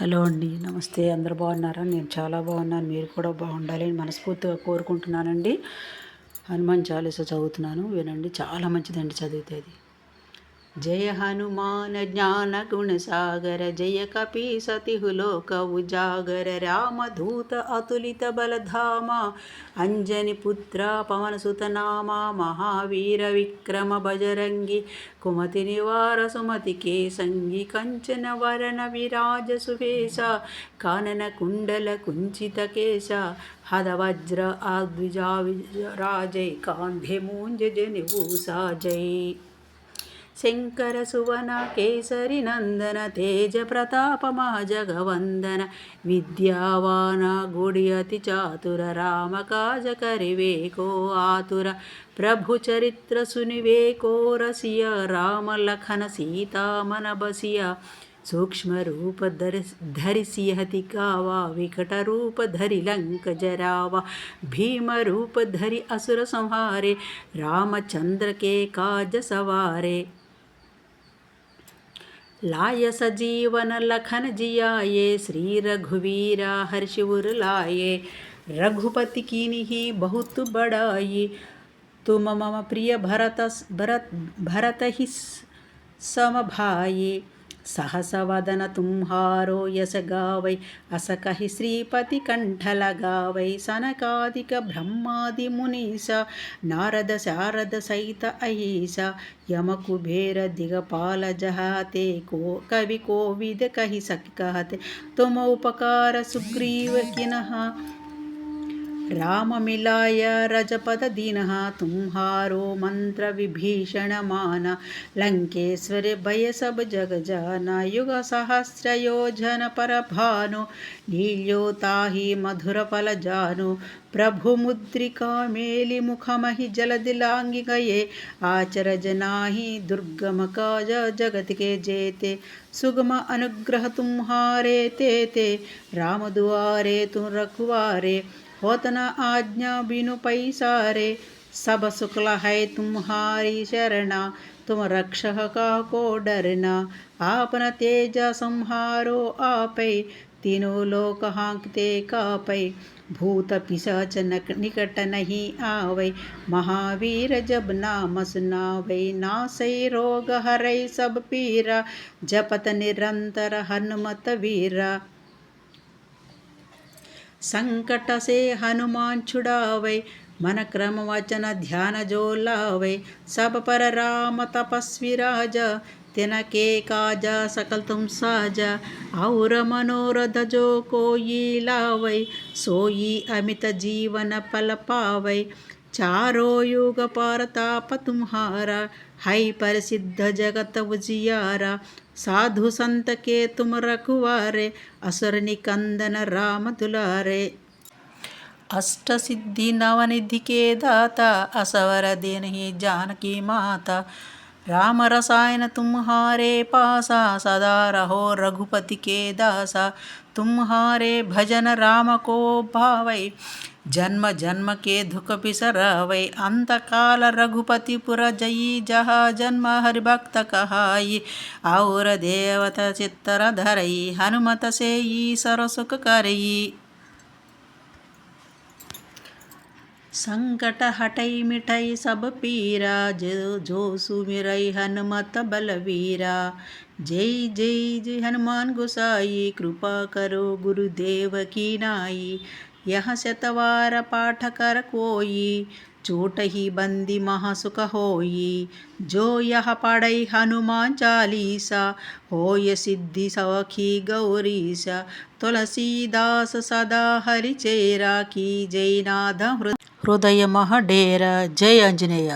Hello అండి నమస్తే. అందరు బాగున్నారా? నేను చాలా బాగున్నాను. మీరు కూడా బాగుండాలి అని మనస్ఫూర్తిగా కోరుకుంటున్నానండి. హనుమాన్ చాలీస చదువుతున్నాను. వినండి. చాలా మంచిదండి చదివితే అది. జయ హనుమాన జ్ఞాన గుణ సాగర జయ కపి సతిహులోక ఉజాగర రామధూత అతులిత బలధామ అంజని పుత్ర పవన సుతనామ మహావీర విక్రమ బజరంగి కుమతి నివార సుమతి కేసంగి కంచన వరణ విరాజ సువేశ కానన కుండల కుంచిత కేశ హదవజ్ర ఆద్విజా రాజై కాంధే మూంజ జని జై. శంకర సువన కేసరి నందన తేజ ప్రతాప మహజగవందన విద్యావాన గుడి అతి చాతుర రామ కాజ కరివేకో ఆతుర ప్రభు చరిత్ర సునివేకో రసియ రామ లఖన సీతామన బసియ సూక్ష్మరూప ధరిసి హతి కావా వికటరూప ధరి లంక జరావా భీమరూప ధరి అసుర సంహారే రామచంద్రకే కాజ సవారే. लाय सजीवन लखन जियाये श्री रघुवीरा हर्षिवर लाये। रघुपति की निही बहुत बड़ाई। तुम मम प्रिय भरत भरत भरत ही सम సహసవదన తుంహారో యసగావై అసకహి శ్రీపతి కంఠలగావై సనకాదిక బ్రహ్మాది మునీస నారద శారద సైత అహీస యమకుబేర దిగపాల జహాతే కో కవి కోవిద కహి సఖి కహతే తుమౌపకార సుగ్రీవకినః राम मिलाय रजपद दीनः तुम्हारो मंत्र विभीषण मान लंकेश्वर भय सब जग जाना युग सहस्र योजन पर भानु नील्यो ताहि मधुर फल जानु आचर जनाहि दुर्गम काज जगत के जेते, सुगम अनुग्रह तुम्हारे ते ते राम तुम रखवारे होत आज्ञा बिनु पैसारे। सब शुक्ल है तुम्हारी शरणा, तुम रक्षक का को डरना। आपन तेज संहारो आपै, तीनों लोक हाँकते कापै। भूत पिशाच निकट नहीं आवै। महावीर जब नाम सुनावै नासै रोग हरै सब पीरा। जपत निरंतर हनुमत वीरा। సంకటసే హనుమాంచుడావై మన క్రమవచన ధ్యాన జోలావై సపర రామ తపస్వి రాజ తినకే కాజ సకల్తుం సాజ ఔర మనోరథ జో కోయిలావై సోయి అమిత జీవన పలపావై చారో యుగ పారతాప తుంహార अमित जीवन पल पावै चारो युग परताप तुम्हारा है प्रसिद्ध जगत उजियारा साधु संत के तुम रखवारे असुर निकंदन राम दुलारे अष्ट सिद्धि नवनिधि के दाता, असवर दिन ही जानकी माता। राम रसायन तुम्हारे पासा, सदा रहो रघुपति के दासा। तुम्हारे भजन राम को भावै। जन्म जन्म के दुख बिसरावै अंतकाल रघुपतिपुर जयी जहा जन्म हरिभक्त कहाई और देवत चित्तर धरई हनुमत से ईश्वर सुख करई संकट हटई मिठई सब पीरा जो जो सुमिरई हनुमत बलवीरा जय जय जय हनुमान गोसाई कृपा करो गुरुदेव की नाई యహ శతవార పాఠకర కోయి చూటహి బంది మహాసుఖ హోయి జో యహ పడై హనుమాన్ చాలీస హోయ సిద్ధి సవఖీ గౌరీశ తులసీదాస సదా హరి చేరా కీ జైనాథ హృదయ మహ డేర జయ ఆంజనేయ.